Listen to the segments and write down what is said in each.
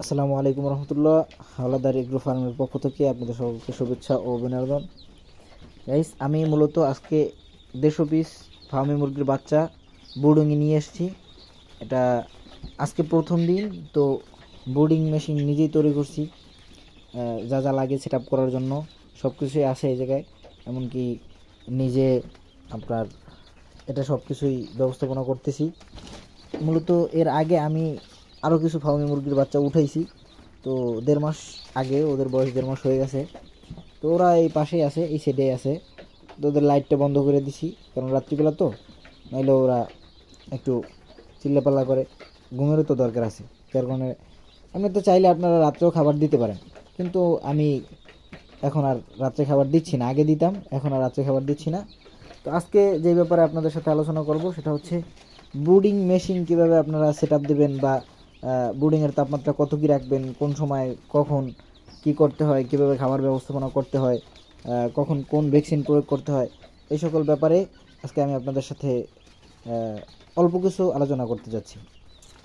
আসসালামু আলাইকুম রহমতুল্লাহ, হাওলাদার এগ্রো ফার্মের পক্ষ থেকে আপনাদের সকলকে শুভেচ্ছা ও অভিনন্দন। গাইস আমি মূলত আজকে দেড়শো পিস ফার্মি মুরগির বাচ্চা বোর্ডিংয়ে নিয়ে এসেছি। এটা আজকে প্রথম দিন, তো বোর্ডিং মেশিন নিজেই তৈরি করছি। যা যা লাগে সেট করার জন্য সব কিছুই আছে এই জায়গায়। এমনকি নিজে আপনার এটা সব কিছুই ব্যবস্থাপনা করতেছি। মূলত এর আগে আমি আরও কিছু ফার্মি মুরগির বাচ্চা উঠাইছি। তো দেড় মাস আগে, ওদের বয়স দেড় মাস হয়ে গেছে। তো ওরা এই পাশেই আছে, এই সাইডে আছে। তো ওদের লাইটটা বন্ধ করে দিছি, কারণ রাত্রিবেলা তো। নাইলে ওরা একটু চিল্লাপাল্লা করে। ঘুমেরও তো দরকার আছে, যার কারণে আপনি তো চাইলে আপনারা রাত্রেও খাবার দিতে পারেন। কিন্তু আমি এখন আর রাত্রে খাবার দিচ্ছি না। আগে দিতাম, এখন আর রাত্রে খাবার দিচ্ছি না। তো আজকে যে ব্যাপারে আপনাদের সাথে আলোচনা করব, সেটা হচ্ছে ব্রুডিং মেশিন কীভাবে আপনারা সেট আপ দেবেন বা ব্রুডিংয়ের তাপমাত্রা কত কী রাখবেন? কোন সময়? কখন? কি করতে হয়? কীভাবে খাবার ব্যবস্থাপনা করতে হয়? কখন কোন ভ্যাকসিন প্রয়োগ করতে হয়? এই সকল ব্যাপারে আজকে আমি আপনাদের সাথে অল্প কিছু আলোচনা করতে যাচ্ছি।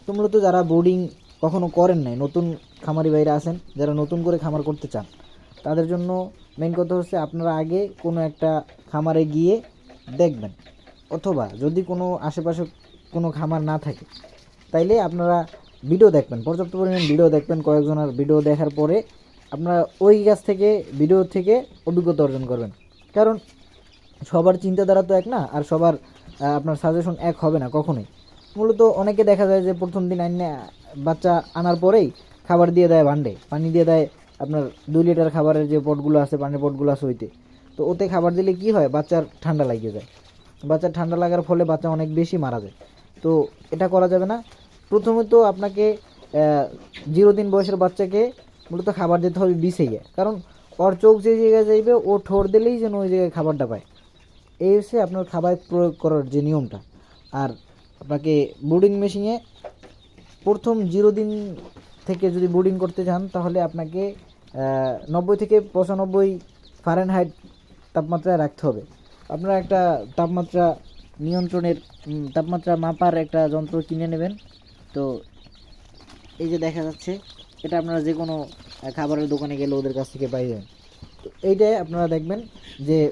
তো মূলত যারা ব্রুডিং কখনো করেন নাই, নতুন খামারি বাইরে আছেন, যারা নতুন করে খামার করতে চান, তাদের জন্য মেন কথা হচ্ছে আপনারা আগে কোনো একটা খামারে গিয়ে দেখবেন। অথবা যদি কোনো আশেপাশে কোনো খামার না থাকে, তাইলে আপনারা ভিডিও দেখবেন, পর্যাপ্ত পরিমাণ ভিডিও দেখবেন, কয়েকজনের ভিডিও দেখার পরে আপনারা ওই কাছ থেকে, ভিডিও থেকে অভিজ্ঞতা অর্জন করবেন। কারণ সবার চিন্তাধারা তো এক না, আর সবার আপনার সাজেশন এক হবে না কখনোই। মূলত অনেকে দেখা যায় যে প্রথম দিন আইনে বাচ্চা আনার পরেই খাবার দিয়ে দেয় ভান্ডে। পানি দিয়ে দেয় আপনার দুই লিটার খাবারের যে পটগুলো আছে পানির পটগুলো আছে ওইতে। তো ওতে খাবার দিলে কি হয়? বাচ্চার ঠান্ডা লাগিয়ে যায়। বাচ্চার ঠান্ডা লাগার ফলে বাচ্চা অনেক বেশি মারা যায়। তো এটা করা যাবে না। প্রথমত আপনাকে জিরো দিন বয়সের বাচ্চাকে মূলত খাবার দিতে হবে বিষেইয়ে কারণ ওর চোখ যে জায়গায় যাইবে, ও ঠোঁট দিলেই যেন ওই জায়গায় খাবারটা পায়। এই হচ্ছে আপনার খাবার প্রয়োগ করার যে নিয়মটা। আর আপনাকে বোর্ডিং মেশিনে প্রথম জিরো দিন থেকে যদি বোর্ডিং করতে চান তাহলে আপনাকে নব্বই থেকে পঁচানব্বই ফারেনহাইট তাপমাত্রায় রাখতে হবে। আপনারা একটা তাপমাত্রা নিয়ন্ত্রণের তাপমাত্রা মাপার একটা যন্ত্র কিনে নেবেন। তো এই যে দেখা যাচ্ছে, এটা আপনারা যে কোনো খাবারের দোকানে গেলে ওদের কাছ থেকে পাই যাবেন তো এইটাই আপনারা দেখবেন যে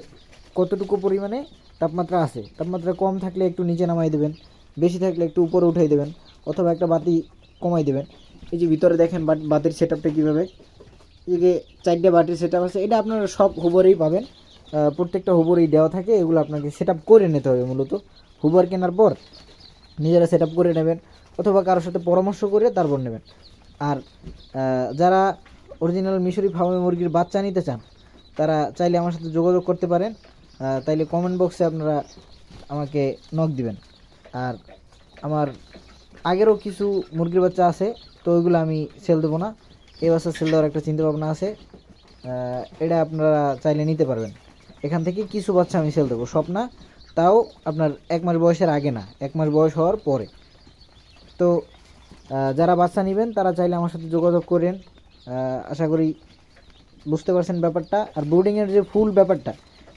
কতটুকু পরিমাণে তাপমাত্রা আছে। তাপমাত্রা কম থাকলে একটু নিচে নামাই দেবেন, বেশি থাকলে একটু উপরে উঠাই দেবেন, অথবা একটা বাতি কমাই দেবেন। এই যে ভিতরে দেখেন বাত- বাতির সেট আপটা কীভাবে? এই যে চারটে বাটির সেট আছে, এটা আপনারা সব হুবরেই পাবেন। প্রত্যেকটা হুবরেই দেওয়া থাকে, এগুলো আপনাকে সেট করে নিতে হবে মূলত। হুবার কেনার পর নিজেরা সেট করে নেবেন। অথবা কারোর সাথে পরামর্শ করে তারপর নেবেন। আর যারা অরিজিনাল মিশরি ফার্মে মুরগির বাচ্চা নিতে চান, তারা চাইলে আমার সাথে যোগাযোগ করতে পারেন। তাইলে কমেন্ট বক্সে আপনারা আমাকে নক দিবেন। আর আমার আগেরও কিছু মুরগির বাচ্চা আছে, তো ওইগুলো আমি সেল দেবো না। এই বছর সেল দেওয়ার একটা চিন্তা ভাবনা আছে। এটা আপনারা চাইলে নিতে পারবেন। এখান থেকে কিছু বাচ্চা আমি সেল দেবো। সব না তাও আপনার এক মাস বয়সের আগে না, এক মাস বয়স হওয়ার পরে। তো যারা বাচ্চা নেবেন, তারা চাইলে আমার সাথে যোগাযোগ করেন। আশা করি বুঝতে পারছেন ব্যাপারটা। আর বোর্ডিংয়ের যে ফুল ব্যাপারটা,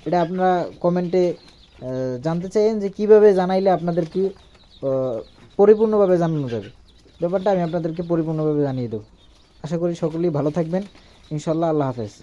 এটা আপনারা কমেন্টে জানতে চাইেন যে কীভাবে জানাইলে আপনাদের কি পরিপূর্ণভাবে জানানো যাবে। ব্যাপারটা আমি আপনাদেরকে পরিপূর্ণভাবে জানিয়ে দেবো। আশা করি সকলেই ভালো থাকবেন। ইনশাল্লাহ আল্লাহ হাফেজ।